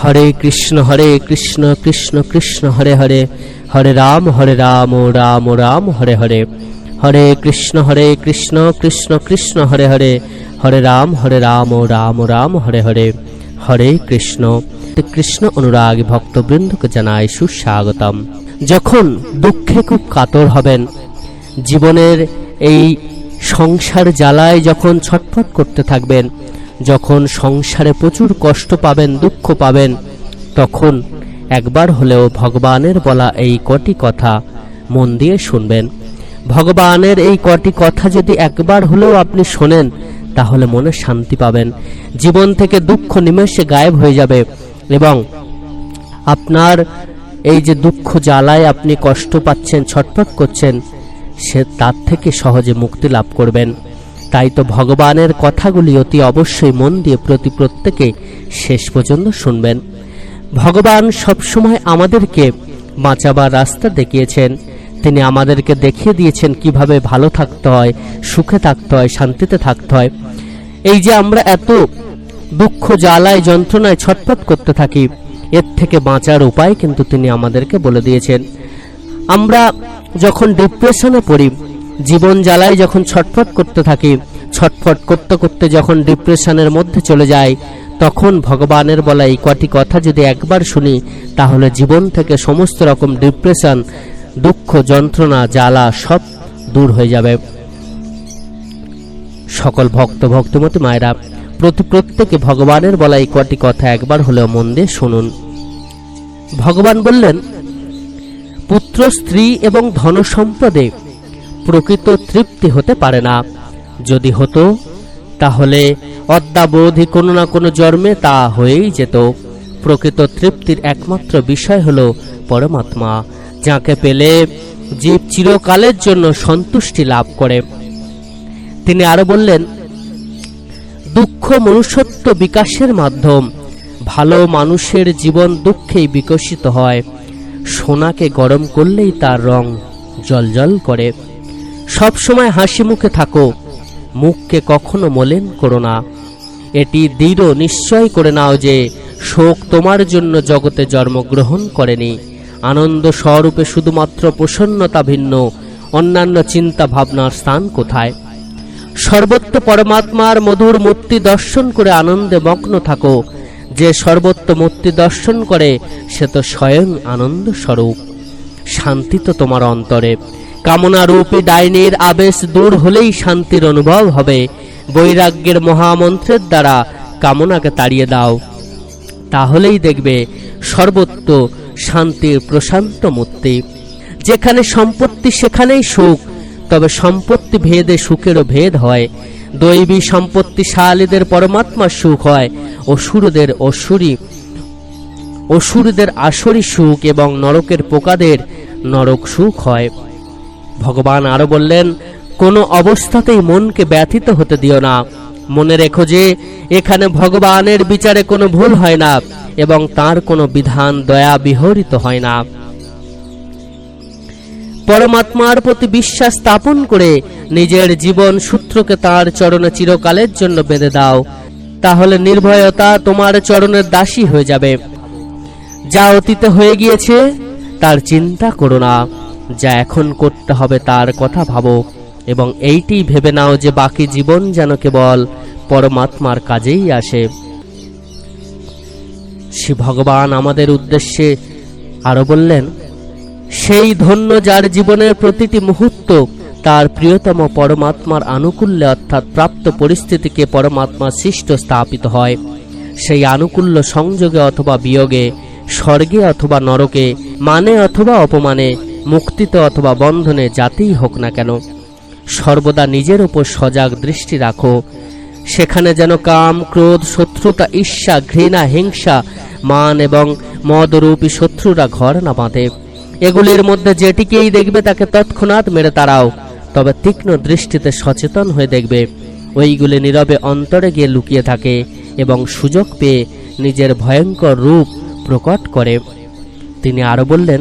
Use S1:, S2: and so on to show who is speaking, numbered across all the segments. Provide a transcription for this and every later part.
S1: হরে কৃষ্ণ হরে কৃষ্ণ কৃষ্ণ কৃষ্ণ হরে হরে হরে রাম হরে রাম রাম রাম হরে হরে হরে কৃষ্ণ হরে কৃষ্ণ কৃষ্ণ কৃষ্ণ হরে হরে হরে রাম হরে রাম রাম রাম হরে হরে হরে কৃষ্ণ কৃষ্ণ অনুরাগ ভক্তবৃন্দকে জানায় সুস্বাগতম যখন দুঃখে খুব কাতর হবেন জীবনের এই সংসার জ্বালায় যখন ছটফট করতে থাকবেন যখন সংসারে প্রচুর কষ্ট পাবেন দুঃখ পাবেন তখন একবার হলেও ভগবানের বলা এই কটি কথা মন দিয়ে শুনবেন ভগবানের এই কটি কথা যদি একবার হলেও আপনি শোনেন তাহলে মনে শান্তি পাবেন জীবন থেকে দুঃখ নিমেষে গায়েব হয়ে যাবে এবং আপনার এই যে দুঃখ জ্বালায় আপনি কষ্ট পাচ্ছেন ছটফট করছেন সে তার থেকে সহজে মুক্তি লাভ করবেন তাই তো ভগবানের কথাগুলি অতি অবশ্যই মন দিয়ে প্রতি প্রত্যেকে শেষ পর্যন্ত শুনবেন ভগবান সবসময় আমাদেরকে বাঁচাবার রাস্তা দেখিয়েছেন তিনি আমাদেরকে দেখিয়ে দিয়েছেন কিভাবে ভালো থাকতে হয় সুখে থাকতে হয় শান্তিতে থাকতে হয় এই যে আমরা এত দুঃখ জ্বালায় যন্ত্রণায় ছটফট করতে থাকি এর থেকে বাঁচার উপায় কিন্তু তিনি আমাদেরকে বলে দিয়েছেন আমরা যখন ডিপ্রেশনে পড়ি জীবন জ্বালায় যখন ছটফট করতে থাকি ছটফট করতে করতে যখন ডিপ্রেশনের মধ্যে চলে যায় তখন ভগবানের বলা এই কটি কথা যদি একবার শুনি তাহলে জীবন থেকে সমস্ত রকম ডিপ্রেশন দুঃখ যন্ত্রণা জ্বালা সব দূর হয়ে যাবে সকল ভক্ত ভক্তমতী মায়েরা প্রতি প্রত্যেকে ভগবানের বলা এই কটি কথা একবার হলেও মন দিয়ে শুনুন ভগবান বললেন পুত্র স্ত্রী এবং ধন সম্পদে প্রকৃত তৃপ্তি হতে পারে না যদি হতো তাহলে অদ্যাবধি কোনো না কোনো জন্মে তা হয়েই যেত প্রকৃত তৃপ্তির একমাত্র বিষয় হল পরমাত্মা যাকে পেলে জীব চিরকালের জন্য সন্তুষ্টি লাভ করে তিনি আরো বললেন দুঃখ মনুষ্যত্ব বিকাশের মাধ্যম ভালো মানুষের জীবন দুঃখেই বিকশিত হয় সোনাকে গরম করলেই তার রং জলজল করে সবসময় হাসি মুখে থাকো মুখকে কখনো মলেন করো না এটি দৃঢ় নিশ্চয় করে নাও যে শোক তোমার জন্য জগতে জন্মগ্রহণ করেনি আনন্দ স্বরূপে শুধুমাত্র প্রসন্নতা ভিন্ন অন্যান্য চিন্তা ভাবনার স্থান কোথায় সর্বত্র পরমাত্মার মধুর মূর্তি দর্শন করে আনন্দে মগ্ন থাকো যে সর্বত্র মূর্তি দর্শন করে সে তো স্বয়ং আনন্দ স্বরূপ শান্তি তো তোমার অন্তরে কামনারূপী ডাইনির আবেশ দূর হলেই শান্তির অনুভব হবে বৈরাগ্যের মহামন্ত্রের দ্বারা কামনাকে তাড়িয়ে দাও তাহলেই দেখবে সর্বত্র শান্তির প্রশান্ত মূর্তি যেখানে সম্পত্তি সেখানেই সুখ তবে সম্পত্তি ভেদে সুখেরও ভেদ হয় দৈবী সম্পত্তিশালীদের পরমাত্মা সুখ হয় অসুরদের অসুরী অসুরদের আসরি সুখ এবং নরকের পোকাদের নরক সুখ হয় ভগবান আরো বললেন কোনো অবস্থাতেই মনকে ব্যথিত হতে দিও না মনে রেখো যে এখানে ভগবানের বিচারে কোনো ভুল হয় না এবং তার কোনো বিধান দয়া বিহরিত হয় না পরমাত্মার প্রতি বিশ্বাস স্থাপন করে নিজের জীবন সূত্রকে তার চরণে চিরকালের জন্য বেঁধে দাও তাহলে নির্ভয়তা তোমার চরণের দাসী হয়ে যাবে যা অতীতে হয়ে গিয়েছে তার চিন্তা করো না যা এখন করতে হবে তার কথা ভাবো এবং এইটি ভেবে নাও যে বাকি জীবন যেন কেবল পরমাত্মার কাজেই আসে শ্রী ভগবান আমাদের উদ্দেশ্যে আরো বললেন সেই ধন্য যার জীবনের প্রতিটি মুহূর্ত তার প্রিয়তম পরমাত্মার আনুকূল্যে অর্থাৎ প্রাপ্ত পরিস্থিতিকে পরমাত্মা সৃষ্ট স্থাপিত হয় সেই আনুকূল্য সংযোগে অথবা বিয়োগে স্বর্গে অথবা নরকে মানে অথবা অপমানে মুক্তিতে অথবা বন্ধনে যাতেই হোক না কেন সর্বদা নিজের ওপর সজাগ দৃষ্টি রাখো সেখানে যেন কাম ক্রোধ শত্রুতা ঈর্ষা ঘৃণা হিংসা মান এবং মদরূপী শত্রুরা ঘর না বাঁধে এগুলির মধ্যে যেটিকেই দেখবে তাকে তৎক্ষণাৎ মেরে তাড়াও তবে তীক্ষ্ণ দৃষ্টিতে সচেতন হয়ে দেখবে ওইগুলি নীরবে অন্তরে গিয়ে লুকিয়ে থাকে এবং সুযোগ পেয়ে নিজের ভয়ঙ্কর রূপ প্রকট করে তিনি আরও বললেন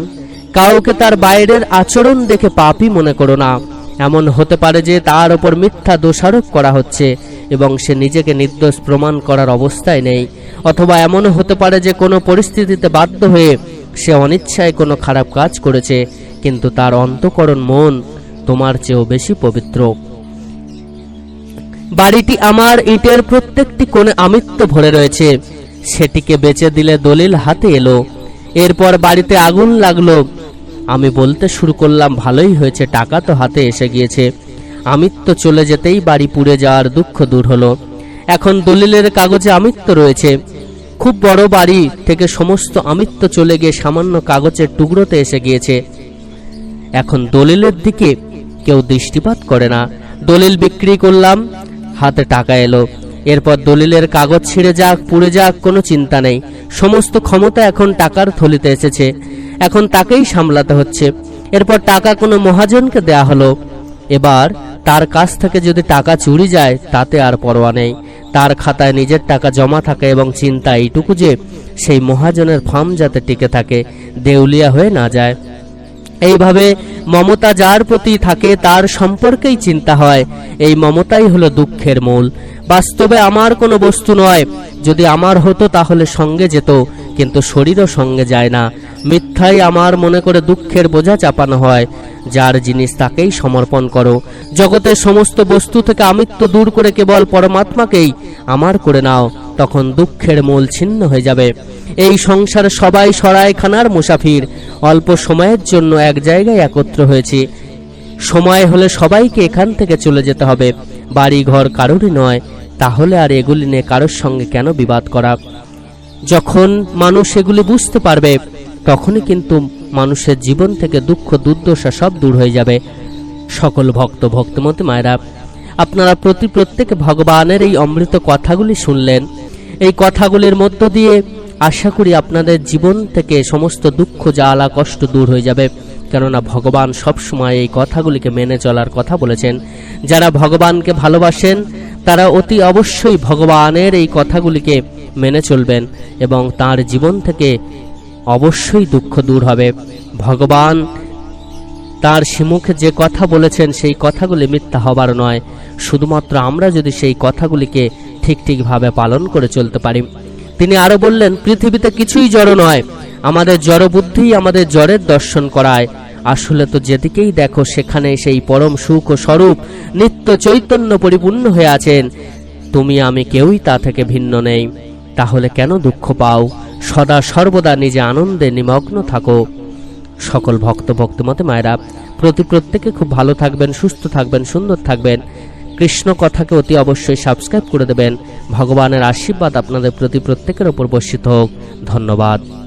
S1: কাউকে তার বাইরের আচরণ দেখে পাপই মনে করো না এমন হতে পারে যে তার ওপর মিথ্যা দোষারোপ করা হচ্ছে এবং সে নিজেকে নির্দোষ প্রমাণ করার অবস্থায় নেই অথবা এমনও হতে পারে যে কোনো পরিস্থিতিতে বাধ্য হয়ে সে অনিচ্ছায় কোনো খারাপ কাজ করেছে কিন্তু তার অন্তকরণ মন তোমার চেয়েও বেশি পবিত্র বাড়িটি আমার ইটের প্রত্যেকটি কোণে আমিত্ব ভরে রয়েছে সেটিকে বেচে দিলে দলিল হাতে এলো এরপর বাড়িতে আগুন লাগলো আমি বলতে শুরু করলাম ভালোই হয়েছে টাকা তো হাতে এসে গিয়েছে তো চলে যেতেই বাড়ি পুড়ে যাওয়ার দুঃখ দূর হলো এখন দলিলের কাগজে তো রয়েছে খুব বড় বাড়ি থেকে সমস্ত আমিত্য চলে গিয়ে সামান্য কাগজের টুকরোতে এসে গিয়েছে এখন দলিলের দিকে কেউ দৃষ্টিপাত করে না দলিল বিক্রি করলাম হাতে টাকা এলো এরপর দলিলের কাগজ ছিঁড়ে যাক পুড়ে যাক কোনো চিন্তা নেই সমস্ত ক্ষমতা এখন টাকার থলিতে এসেছে এখন তাকেই সামলাতে হচ্ছে এরপর টাকা কোনো মহাজনকে দেয়া হলো এবার তার কাছ থেকে যদি টাকা চুরি যায় তাতে আর পরোয়া নেই তার খাতায় নিজের টাকা জমা থাকে এবং চিন্তা এইটুকু যে সেই মহাজনের ফার্ম যাতে টিকে থাকে দেউলিয়া হয়ে না যায় এইভাবে মমতা যার প্রতি থাকে তার সম্পর্কেই চিন্তা হয় এই মমতাই হলো দুঃখের মূল বাস্তবে আমার কোনো বস্তু নয় যদি আমার হতো তাহলে সঙ্গে যেত কিন্তু শরীরও সঙ্গে যায় না মিথ্যাই আমার মনে করে দুঃখের বোঝা চাপানো হয় যার জিনিস তাকেই সমর্পণ করো জগতের সমস্ত বস্তু থেকে আমিত্ব দূর করে কেবল পরমাত্মাকেই আমার করে নাও তখন দুঃখের মূল ছিন্ন হয়ে যাবে এই সংসার সবাই সরাইখানার মুসাফির অল্প সময়ের জন্য এক জায়গায় একত্র হয়েছি সময় হলে সবাইকে এখান থেকে চলে যেতে হবে বাড়ি ঘর কারোরই নয় তাহলে আর এগুলি নিয়ে কারোর সঙ্গে কেন বিবাদ করা যখন মানুষ এগুলি বুঝতে পারবে তখনই কিন্তু মানুষের জীবন থেকে দুঃখ দুর্দশা সব দূর হয়ে যাবে সকল ভক্ত ভক্তমতি মায়েরা আপনারা প্রতি প্রত্যেক ভগবানের এই অমৃত কথাগুলি শুনলেন এই কথাগুলির মধ্য দিয়ে আশা করি আপনাদের জীবন থেকে সমস্ত দুঃখ জ্বালা কষ্ট দূর হয়ে যাবে কেননা ভগবান সবসময় এই কথাগুলিকে মেনে চলার কথা বলেছেন যারা ভগবানকে ভালোবাসেন তারা অতি অবশ্যই ভগবানের এই কথাগুলিকে মেনে চলবেন এবং তার জীবন থেকে অবশ্যই দুঃখ দূর হবে ভগবান তার সিমুখে যে কথা বলেছেন সেই কথাগুলি মিথ্যা হবার নয় শুধুমাত্র আমরা যদি সেই কথাগুলিকে ঠিক ঠিকভাবে পালন করে চলতে পারি তিনি আরও বললেন পৃথিবীতে কিছুই জড় নয় আমাদের জড়বুদ্ধিই আমাদের জড়ের দর্শন করায় আসলে তো যেদিকেই দেখো সেখানে সেই পরম সুখ ও স্বরূপ নিত্য চৈতন্য পরিপূর্ণ হয়ে আছেন তুমি আমি কেউই তা থেকে ভিন্ন নেই তাহলে কেন দুঃখ পাও সদা সর্বদা নিজে আনন্দে নিমগ্ন থাকো সকল ভক্ত ভক্তমতে মায়েরা প্রতি প্রত্যেকে খুব ভালো থাকবেন সুস্থ থাকবেন সুন্দর থাকবেন কৃষ্ণ কথাকে অতি অবশ্যই সাবস্ক্রাইব করে দেবেন ভগবানের আশীর্বাদ আপনাদের প্রতি প্রত্যেকের ওপর বর্ষিত হোক ধন্যবাদ